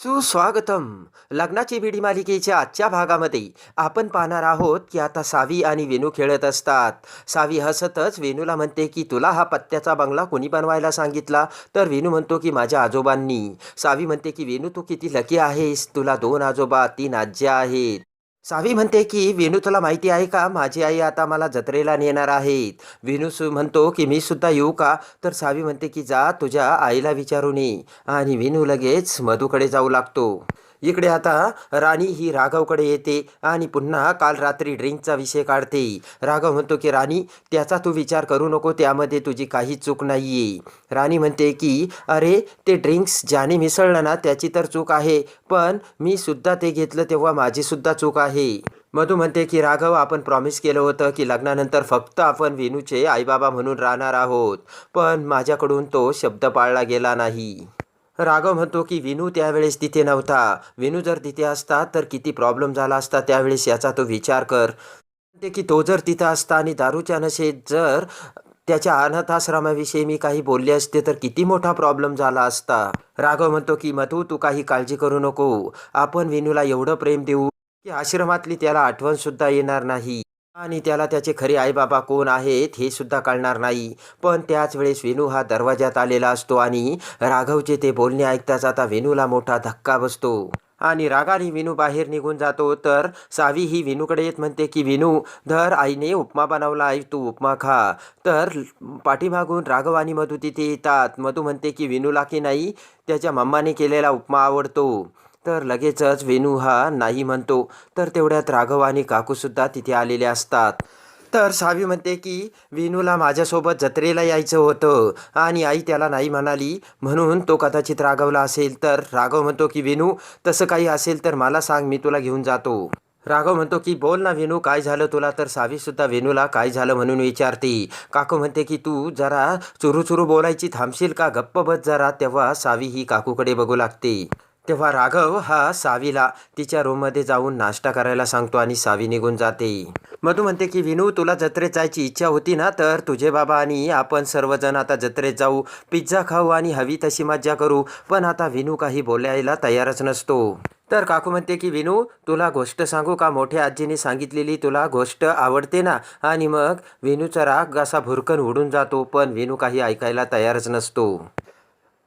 सुस्वागतम. लग्नाची बिडी मालिकेच्या आजच्या भागामध्ये आपण पाहणार आहोत की आता सावी आणि वेणू खेळत असतात. सावी हसतच वेणूला म्हणते की तुला हा पत्त्याचा बंगला कोणी बनवायला सांगितला? तर वेणू म्हणतो की माझ्या आजोबांनी. सावी म्हणते की वेणू तू किती लकी आहेस. तुला दोन आजोबा तीन आज्या आहेत. सावी म्हणते की वेणू तुला माहिती आहे का? माझी आई आता मला जत्रेला नेणार आहेत. वेणू सु म्हणतो की मी सुद्धा येऊ का? तर सावी म्हणते की जा तुझ्या आईला विचारून ये. आणि वेणू लगेच मधूकडे जाऊ लागतो. इकडे आता राणी ही राघवकडे येते आणि पुन्हा काल रात्री ड्रिंकचा विषय काढते. राघव म्हणतो की राणी त्याचा तू विचार करू नको त्यामध्ये तुझी काही चूक नाही आहे राणी म्हणते की अरे ते ड्रिंक्स ज्याने मिसळलं ना त्याची तर चूक आहे पण मी सुद्धा ते घेतलं तेव्हा माझीसुद्धा चूक आहे. मधू म्हणते की राघव आपण प्रॉमिस केलं होतं की लग्नानंतर फक्त आपण वेणूचे आईबाबा म्हणून राहणार आहोत पण माझ्याकडून तो शब्द पाळला गेला नाही. राघव म्हणतो की विनू त्यावेळेस तिथे नव्हता. विनू जर तिथे असता तर किती प्रॉब्लेम झाला असता त्यावेळेस याचा तो विचार कर. म्हणते की तो जर तिथं असता आणि दारूच्या नशेत जर त्याच्या अनाथाश्रमाविषयी मी काही बोलले असते तर किती मोठा प्रॉब्लेम झाला असता. राघव म्हणतो की मधू तू काही काळजी करू नको. आपण विनूला एवढं प्रेम देऊ की आश्रमातली त्याला आठवण सुद्धा येणार नाही. आणि त्याला त्याचे खरे आईबाबा कोण आहेत हे सुद्धा कळणार नाही. पण त्याच वेळेस वेणू हा दरवाज्यात आलेला असतो आणि राघवचे ते बोलणे ऐकताच आता वेणूला मोठा धक्का बसतो. आणि रागाने विनू बाहेर निघून जातो तर सावी ही विनूकडे येत म्हणते की विनू धर आईने उपमा बनवला आई तू उपमा खा. तर पाठीमागून राघव आणि मधू तिथे येतात. मधू म्हणते की विनूला की नाही त्याच्या मम्माने केलेला उपमा आवडतो. तर लगेचच वेणू हा नाही म्हणतो. तर तेवढ्यात राघव आणि काकूसुद्धा तिथे आलेले असतात. तर सावी म्हणते की विनूला माझ्यासोबत जत्रेला यायचं होतं आणि आई त्याला नाही म्हणाली. म्हणून तो कदाचित रागवला असेल तर राघव म्हणतो की विनू तसं काही असेल तर मला सांग मी तुला घेऊन जातो. राघव म्हणतो की बोल ना वेणू काय झालं तुला? तर सावीसुद्धा वेणूला काय झालं म्हणून विचारते. काकू म्हणते की तू जरा चुरू चुरू बोलायची थांबशील का? गप्प बस जरा. तेव्हा सावी ही काकूकडे बघू लागते. तेव्हा राघव हा सावीला तिच्या रूममध्ये जाऊन नाश्ता करायला सांगतो आणि सावी निघून जाते. मधू म्हणते की विनू तुला जत्रेत जायची इच्छा होती ना तर तुझे बाबा आणि आपण सर्वजण आता जत्रेत जाऊ पिझ्झा खाऊ आणि हवी तशी मज्जा करू पण आता विनू काही बोलायला तयारच नसतो. तर काकू म्हणते की विनू तुला गोष्ट सांगू का? मोठ्या आजीने सांगितलेली तुला गोष्ट आवडते ना? आणि मग विनूचा राग असा भुरकन उडून जातो पण विनू काही ऐकायला तयारच नसतो.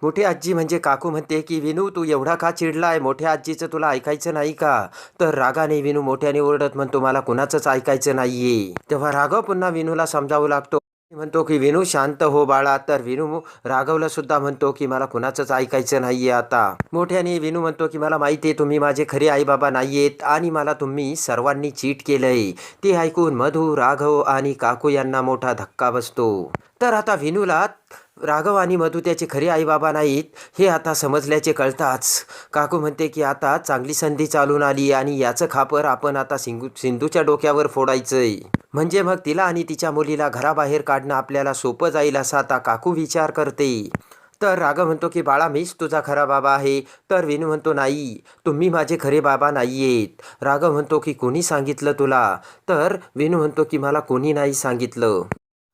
मोठी आजी म्हणजे काकू म्हणते की विनू तू एवढा का चिडलाय? मोठ्या आजीचं तुला ऐकायचं नाही का? तर रागाने विनू मोठ्याने ओरडत म्हणतो मला कुणाचंच ऐकायचं नाहीये. तेव्हा राघव पुन्हा विनूला समजावू लागतो. म्हणतो की विनू शांत हो बाळा. तर विनू राघवला सुद्धा म्हणतो की मला कुणाचंच ऐकायचं नाहीये आता. मोठ्याने विनू म्हणतो की मला माहिती आहे तुम्ही माझे खरे आईबाबा नाहीयेत आणि मला तुम्ही सर्वांनी चीट केलंय. ते ऐकून मधू राघव आणि काकू यांना मोठा धक्का बसतो. तर आता विनूला राघव आणि मधू त्याचे खरे आईबाबा नाहीत हे आता समजल्याचे कळताच. काकू म्हणते की आता चांगली संधी चालून आली आणि याचं खापर आपण आता सिंगू सिंधूच्या डोक्यावर फोडायचंय. म्हणजे मग तिला आणि तिच्या मुलीला घराबाहेर काढणं आपल्याला सोपं जाईल असा आता काकू विचार करते. तर राघव म्हणतो की बाळा मीच तुझा खरा बाबा आहे. तर विनू म्हणतो नाही तुम्ही माझे खरे बाबा नाही आहेत राघव म्हणतो की कोणी सांगितलं तुला? तर विनू म्हणतो की मला कोणी नाही सांगितलं.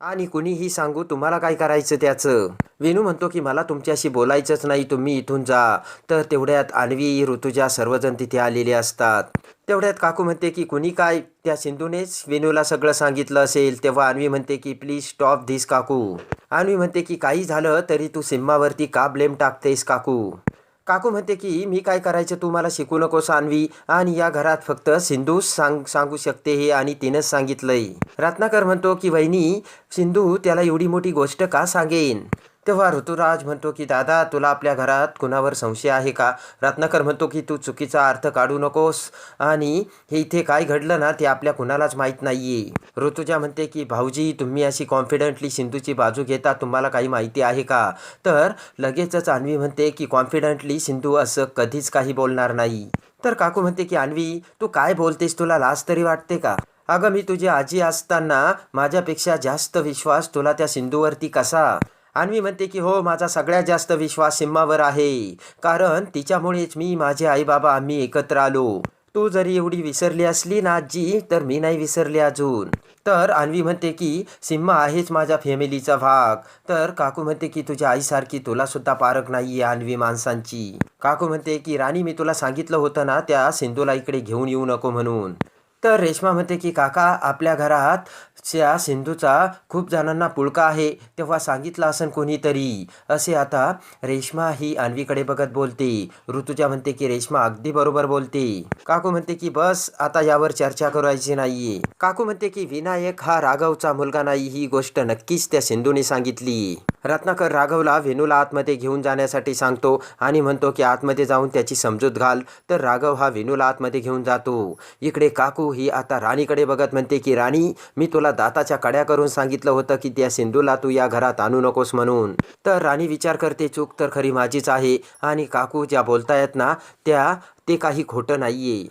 आणि कुणीही सांगू तुम्हाला काय करायचं त्याचं? वेणू म्हणतो की मला तुमच्याशी बोलायचंच नाही तुम्ही इथून जा. तर तेवढ्यात अन्वी ऋतुजा सर्वजण तिथे आलेले असतात. तेवढ्यात काकू म्हणते की कुणी काय त्या सिंधूनेच वेणूला सगळं सांगितलं असेल? तेव्हा अन्वी म्हणते की प्लीज स्टॉप धीस काकू. अन्वी म्हणते की काही झालं तरी तू सिम्मावरती का ब्लेम टाकतेस काकू? काकू म्हणते की मी काय करायचं? तू मला शिकू नको सानवी आणि या घरात फक्त सिंधू सांग सांगू शकते हे आणि तिनंच सांगितलंय. रत्नाकर म्हणतो की वहिनी सिंधू त्याला एवढी मोठी गोष्ट का सांगेन? तेव्हा ऋतुराज म्हणतो की दादा तुला आपल्या घरात कुणावर संशय आहे का? रत्नाकर म्हणतो की तू चुकीचा अर्थ काढू नकोस. आणि हे इथे काय घडलं ना ते आपल्या कुणालाच माहीत नाहीये. ऋतुजा म्हणते की भाऊजी तुम्ही अशी कॉन्फिडंटली सिंधूची बाजू घेता तुम्हाला काही माहिती आहे का? तर लगेचच अन्वी म्हणते की कॉन्फिडंटली सिंधू असं कधीच काही बोलणार नाही. तर काकू म्हणते की अन्वी तू काय बोलतेस? तुला लाज तरी वाटते का? अगं मी तुझी आजी असताना माझ्यापेक्षा जास्त विश्वास तुला त्या सिंधूवरती कसा? अन्वी म्हणते की हो माझा सगळ्यात जास्त विश्वास सिम्मावर आहे. कारण तिच्यामुळेच मी माझे आईबाबा आम्ही एकत्र आलो. तू जरी एवढी विसरली असली ना आजी तर मी नाही विसरली अजून. तर अन्वी म्हणते की सिम्मा आहेच माझ्या फॅमिलीचा भाग. तर काकू म्हणते की तुझ्या आईसारखी तुला सुद्धा पारख नाही आहे अन्वी माणसांची. काकू म्हणते की राणी मी तुला सांगितलं होतं ना त्या सिंधूला इकडे घेऊन येऊ नको म्हणून. तर रेश्मा म्हणते की काका आपल्या घरात च्या सिंधूचा खूप जणांना पुळका आहे. तेव्हा सांगितलं असेल कोणीतरी. असे आता रेश्मा ही अन्वीकडे बघत बोलते. ऋतुजा म्हणते की रेश्मा अगदी बरोबर बोलते. काकू म्हणते की बस आता यावर चर्चा करायची नाहीये. काकू म्हणते की विनायक हा राघवचा मुलगा नाही. ही गोष्ट नक्कीच त्या सिंधूने सांगितली. रत्नाकर राघवला वेणूला आतमध्ये घेऊन जाण्यासाठी सांगतो आणि म्हणतो की आतमध्ये जाऊन त्याची समजूत घाल. तर राघव हा वेणूला आतमध्ये घेऊन जातो. इकडे काकू ही आता राणीकडे बघत म्हणते की राणी मी तुला दाताच्या कड्या करून सांगितलं होतं की त्या सिंधूला तू या घरात आणू नकोस म्हणून. तर राणी विचार करते चूक तर खरी माझीच आहे. आणि काकू ज्या बोलतायत ना त्या ते काही खोटं नाहीये.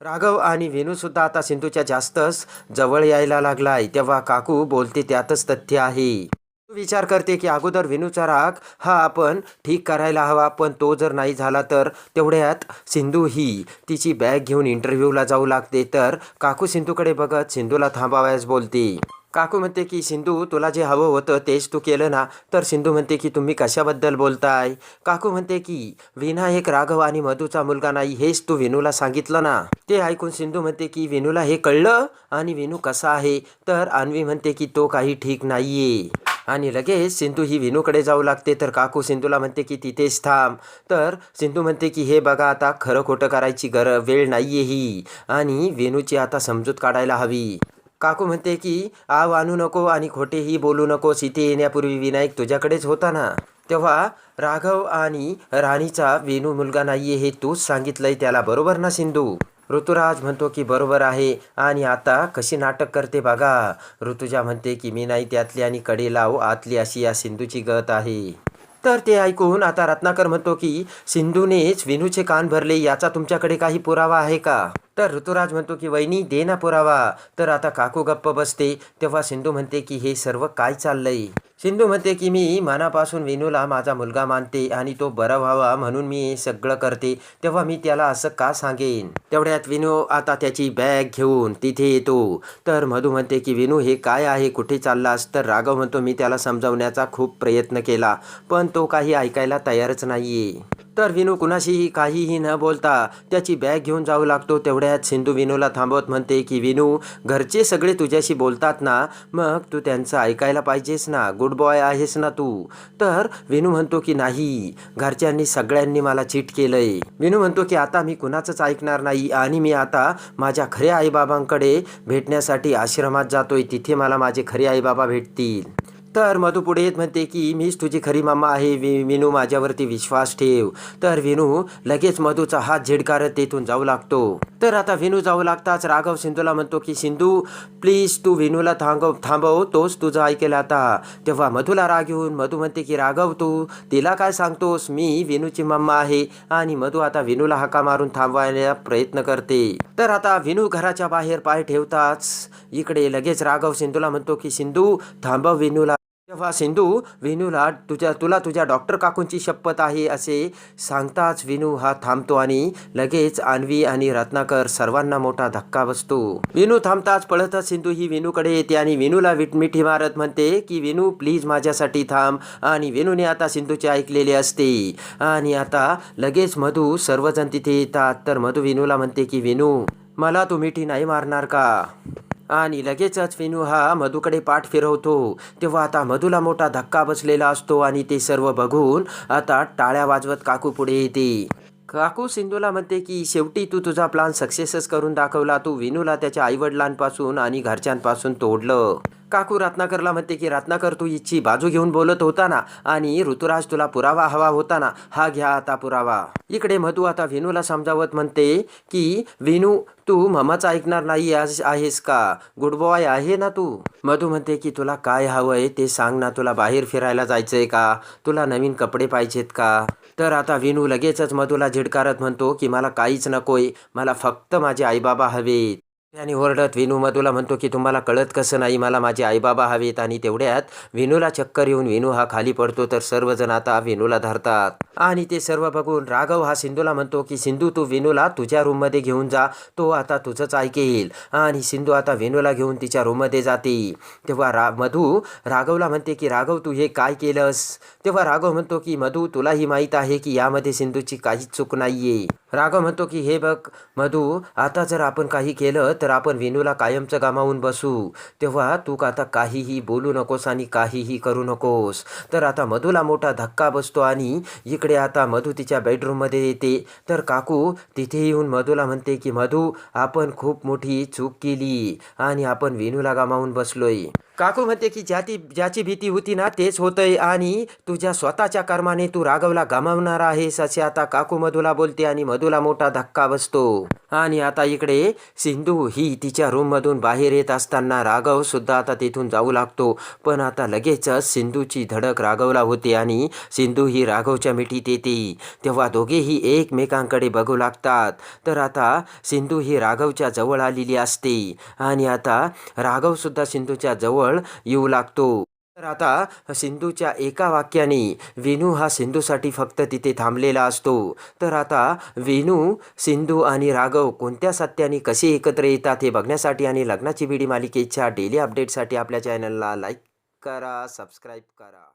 राघव आणि वेणूसुद्धा आता सिंधूच्या जास्तच जवळ यायला लागलाय. तेव्हा काकू बोलते त्यातच तथ्य आहे. विचार करते की अगोदर विनूचा राग हा आपण ठीक करायला हवा पण तो जर नाही झाला तर? तेवढ्यात सिंधू ही तिची बॅग घेऊन इंटरव्ह्यूला जाऊ लागते. तर काकू सिंधूकडे बघत सिंधूला थांबावयास बोलते काकू म्हणते की सिंधू तुला जे हवं होतं तेच तू केलं ना? तर सिंधू म्हणते की तुम्ही कशाबद्दल बोलताय? काकू म्हणते की विना एक राघव आणि मधूचा मुलगा नाही हेच तू विनूला सांगितलं ना? ते ऐकून सिंधू म्हणते की विनूला हे कळलं? आणि विनू कसा आहे? तर अन्वी म्हणते की तो काही ठीक नाहीये. आणि लगेच सिंधू ही विनूकडे जाऊ लागते. तर काकू सिंधूला म्हणते की तिथेच थांब. तर सिंधू म्हणते की हे बघा आता खरं खोटं करायची गर वेळ नाही आहे ही. आणि वेणूची आता समजूत काढायला हवी. काकू म्हणते की आव आणू नको आणि खोटेही बोलू नकोस. इथे येण्यापूर्वी विनायक तुझ्याकडेच होता ना? तेव्हा राघव आणि राणीचा वेणू मुलगा नाहीये हे तूच सांगितलंय त्याला बरोबर ना सिंधू? ऋतुराज म्हणतो की बरोबर आहे. आणि आता कशी नाटक करते बघा. ऋतुजा म्हणते की मी नाही त्यातली आणि कडे लाव आतली अशी या सिंधूची गत आहे. तर ते ऐकून आता रत्नाकर म्हणतो की सिंधूनेच विनूचे कान भरले याचा तुमच्याकडे काही पुरावा आहे का? तर ऋतुराज म्हणतो की वहिनी दे ना पुरावा. तर आता काकू गप्प बसते. तेव्हा सिंधू म्हणते की हे सर्व काय चाललंय? सिंधू म्हणते की मी मनापासून विनूला माझा मुलगा मानते आणि तो बरा व्हावा म्हणून मी सगळं करते तेव्हा मी त्याला असं का सांगेन? तेवढ्यात विनू आता त्याची बॅग घेऊन तिथे येतो. तर मधू म्हणते की विनू हे काय आहे? कुठे चाललास? तर राघव म्हणतो मी त्याला समजावण्याचा खूप प्रयत्न केला पण तो काही ऐकायला तयारच नाहीये. तर विनू कुणाशीही काहीही न बोलता त्याची बॅग घेऊन जाऊ लागतो. तेवढ्यात सिंधू विनूला थांबवत म्हणते की विनू घरचे सगळे तुझ्याशी बोलतात ना मग तू त्यांचं ऐकायला पाहिजेस ना. गुड बॉय आहेस ना तू. तर विनू म्हणतो की नाही घरच्यांनी सगळ्यांनी मला चीट केलंय. विनू म्हणतो की आता मी कुणाचंच ऐकणार नाही आणि मी आता माझ्या खऱ्या आईबाबांकडे भेटण्यासाठी आश्रमात जातोय. तिथे मला माझे खरे आईबाबा भेटतील. तर मधू पुढे म्हणते की मीच तुझी खरी मम्मा आहे वि विनू माझ्यावरती विश्वास ठेव. तर विनू लगेच मधूचा हात झिडकारत तेथून जाऊ लागतो. तर आता विनू जाऊ लागताच राघव सिंधूला म्हणतो की सिंधू प्लीज तू विनूला थांबव थांबव तोच तुझं ऐकेल आता. तेव्हा मधूला राग येऊन मधू म्हणते की राघव तू तिला काय सांगतोस? मी विनूची मम्मा आहे आणि मधू आता विनूला हाका मारून थांबवायला प्रयत्न करते. तर आता विनू घराच्या बाहेर पाय ठेवताच इकडे लगेच राघव सिंधूला म्हणतो की सिंधू थांबव विनूला. तेव्हा सिंधू वेनूला तुझ्या तुला तुझ्या डॉक्टर काकूंची शपथ आहे असे सांगताच विनू हा थांबतो आणि लगेच अन्वी आणि रत्नाकर सर्वांना मोठा धक्का बसतो. विनू थांबताच पळतच सिंधू ही विनूकडे येते आणि विनूला विट मिठी मारत म्हणते की विनू प्लीज माझ्यासाठी थांब आणि विनूने आता सिंधूचे ऐकलेले असते. आणि आता लगेच मधू सर्वजण तिथे येतात. तर मधू विनूला म्हणते की विनू मला तू मिठी नाही मारणार का? आणि लगेचच विनू हा मधूकडे पाठ फिरवतो. तेव्हा आता मधूला मोठा धक्का बसलेला असतो आणि ते सर्व बघून आता टाळ्या वाजवत काकू पुढे येते. काकू सिंधूला म्हणते की शेवटी तू तुझा प्लान सक्सेसच करून दाखवला. तू विनूला त्याच्या आईवडिलांपासून आणि घरच्यांपासून तोडलं. काकू रत्नाकरला म्हणते की रत्नाकर तू इच्छी बाजू घेऊन बोलत होता ना आणि ऋतुराज तुला पुरावा हवा होता ना हा घ्या आता पुरावा. इकडे मधू आता विनूला समजावत म्हणते की विनू तू ममाच ऐकणार नाही आज- आहेस का? गुड बॉय आहे ना तू? मधू म्हणते की तुला काय हवंय ते सांग ना तुला बाहेर फिरायला जायचंय का? तुला नवीन कपडे पाहिजेत का? तर आता विनू लगेचच मधूला झिडकारत म्हणतो की मला काहीच नकोय मला फक्त माझे आईबाबा हवेत. आणि ओरडत विनू मधूला म्हणतो की तुम्हाला कळत कसं नाही? मला माझे आईबाबा हवेत आणि तेवढ्यात विनूला चक्कर येऊन विनू हा खाली पडतो तर सर्वजण आता विनूला धरतात. आणि ते सर्व बघून राघव हा सिंधूला म्हणतो की सिंधू तू विनूला तुझ्या रूममध्ये घेऊन जा. तो आता तुझंच ऐकेल आणि सिंधू आता विनूला घेऊन तिच्या रूममध्ये जाते. तेव्हा रा मधू राघवला म्हणते की राघव तू हे काय केलंस? तेव्हा राघव म्हणतो की मधू तुलाही माहीत आहे की यामध्ये सिंधूची काहीच चूक नाहीये. राघव म्हणतो की हे बघ मधू आता जर आपण काही केलं तर आपण वेणूला कायमचं गमावून बसू. तेव्हा तू आता काहीही बोलू नकोस आणि काहीही करू नकोस. तर आता मधूला मोठा धक्का बसतो आणि इकडे आता मधू तिच्या बेडरूममध्ये येते. तर काकू तिथे येऊन मधूला म्हणते की मधू आपण खूप मोठी चूक केली आणि आपण वेणूला गमावून बसलोय. काकू म्हणते की ज्याची ज्याची भीती होती ना तेच होतंय आणि तुझ्या स्वतःच्या कर्माने तू राघवला गमावणार आहेस असे आता काकू मधूला बोलते आणि मधूला मोठा धक्का बसतो. आणि आता इकडे सिंधू ही तिच्या रूममधून बाहेर येत असताना राघव सुद्धा आता तिथून जाऊ लागतो. पण आता लगेचच सिंधूची धडक राघवला होते आणि सिंधू ही राघवच्या मिठीत येते. तेव्हा दोघेही एकमेकांकडे बघू लागतात. तर आता सिंधू ही राघवच्या जवळ आलेली असते. आणि आता राघवसुद्धा सिंधूच्या जवळ येऊ लागतो. तर आता सिंधूच्या एका वाक्याने वेणू हा सिंधूसाठी फक्त तिथे थांबलेला असतो. तर आता वेणू सिंधू आणि राघव कोणत्या सत्याने कसे एकत्र येतात हे बघण्यासाठी आणि लग्नाची बिडी मालिकेच्या डेली अपडेटसाठी आपल्या चॅनलला लाईक करा सबस्क्राईब करा.